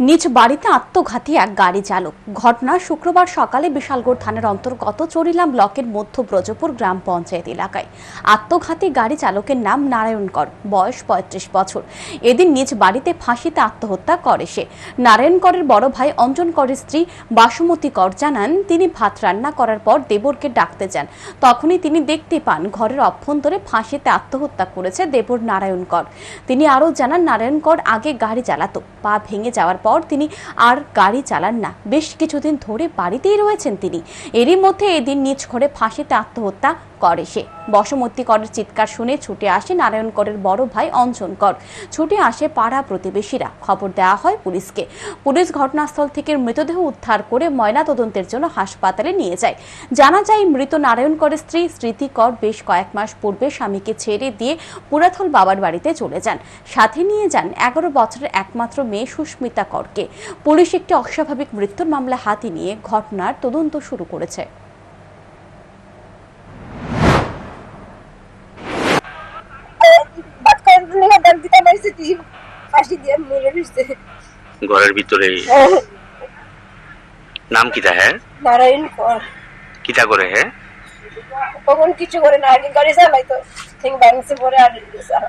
নিজ বাড়িতে আত্মঘাতী এক গাড়ি চালক। ঘটনা শুক্রবার সকালে বিশালগড় থানার অন্তর্গত চরিলাম ব্লকের মধ্য ব্রজপুর গ্রাম পঞ্চায়েত এলাকায়। আত্মঘাতী গাড়ি চালকের নাম নারায়ণ কর বয়স পঁয়ত্রিশ বছর। এদিন নিজ বাড়িতে ফাঁসিতে আত্মহত্যা করে সে। নারায়ণ করের বড় ভাই অঞ্জন করের স্ত্রী বাসুমতী কর জানান, তিনি ভাত রান্না করার পর দেবরকে ডাকতে যান। তখনই তিনি দেখতে পান ঘরের অভ্যন্তরে ফাঁসিতে আত্মহত্যা করেছে দেবর নারায়ণ কর তিনি আরও জানান নারায়ণ কর আগে গাড়ি চালাতো। পা ভেঙে যাওয়ার পর তিনি আর গাড়ি চালান না। বেশ কিছুদিন ধরে বাড়িতেই রয়েছেন তিনি। এরই মধ্যে এদিন নিজ ঘরে ফাঁসিতে আত্মহত্যা করে সে। বসমতী করের চিৎকার শুনে ছুটে আসে নারায়ণ করের বড় ভাই অঞ্জন কর। ছুটে আসে পাড়া প্রতিবেশীরা। খবর দেওয়া হয় পুলিশকে। পুলিশ ঘটনাস্থল থেকে মৃতদেহ উদ্ধার করে ময়নাতদন্তের জন্য হাসপাতালে নিয়ে যায়। জানা যায়, মৃত নারায়ণ করের স্ত্রী স্মৃতি কর বেশ কয়েক মাস পূর্বে স্বামীকে ছেড়ে দিয়ে পুরাথল বাবার বাড়িতে চলে যান। সাথে নিয়ে যান এগারো বছরের একমাত্র মেয়ে সুস্মিতা করকে। পুলিশ একটি অস্বাভাবিক মৃত্যুর মামলা হাতে নিয়ে ঘটনার তদন্ত শুরু করেছে। ফাঁসি দিয়ে মেরে ফেলছে। ঘরের ভিতরে? নাম কিতা হ্যাঁ? নারায়ণ কর। কিতা করে হ্যাঁ? তখন কিছু করে না আগে গাড়ি চালাইতো ঠিক ভাঙছে পরে আর